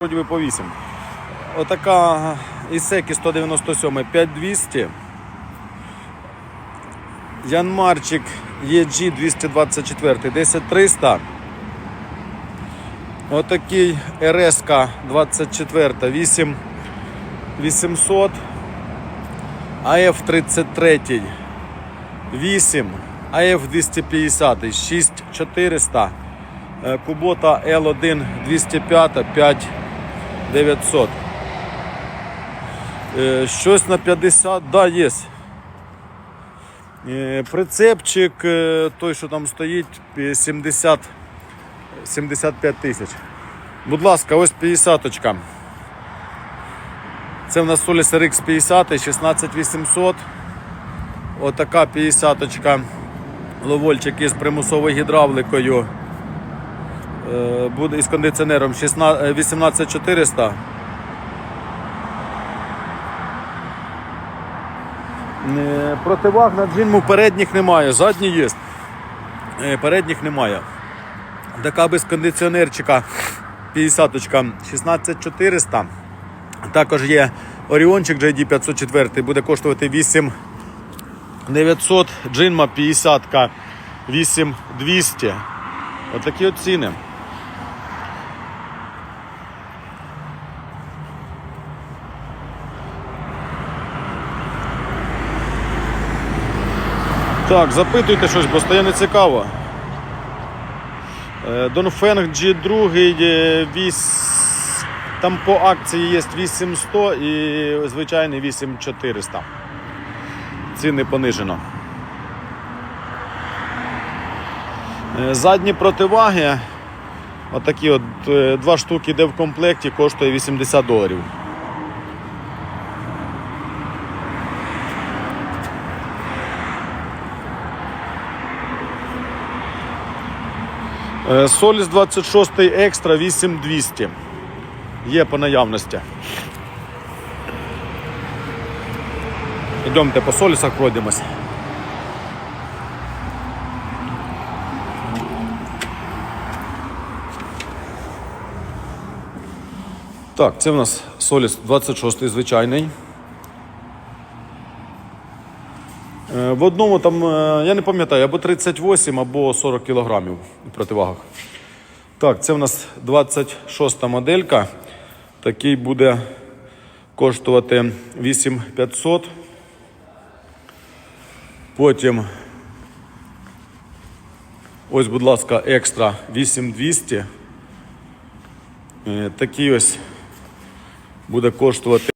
Вроді би по 8. Отака Ісекі 197 5200. Янмарчик EG 224 10300. Отакий РСК 24 8 800. АФ 33 8. АФ 250 6400. Е, Кубота L1 205 5 900. Е, Щось на 50, да, є. Е, Прицепчик, е, той, що там стоїть, е, 70, 75 тисяч. Будь ласка, ось 50 -очка. Це в нас Solis RX 50, 16800. Отака 50 -очка. Ловольчик із примусовою гідравликою. Е, Буде із кондиціонером 16 е, 18400. Е, Противаг на джинму передніх немає, задні є. Передніх немає. Така без кондиціонерчика 50 16400. Також є Оріончик JD 504, буде коштувати 8 900, джинма 50 8200. Отакі от ціни. Так, запитуйте щось, бо стає не цікаво. Е, Донфенг G2, е, віс... там по акції є 8100 і звичайний 8400. Ціни понижено. Е, Задні противаги, отакі от е, два штуки йде в комплекті, коштує 80 доларів. Соліс 26 екстра 8200. Є по наявності. Йдемте по солісах пройдемось. Так, це в нас Соліс 26 звичайний. В одному там, е, я не пам'ятаю, або 38, або 40 кілограмів у противагах. Так, це в нас 26 моделька. Такий буде коштувати 8500. Потім, ось, будь ласка, екстра 8200. Е, Такий ось буде коштувати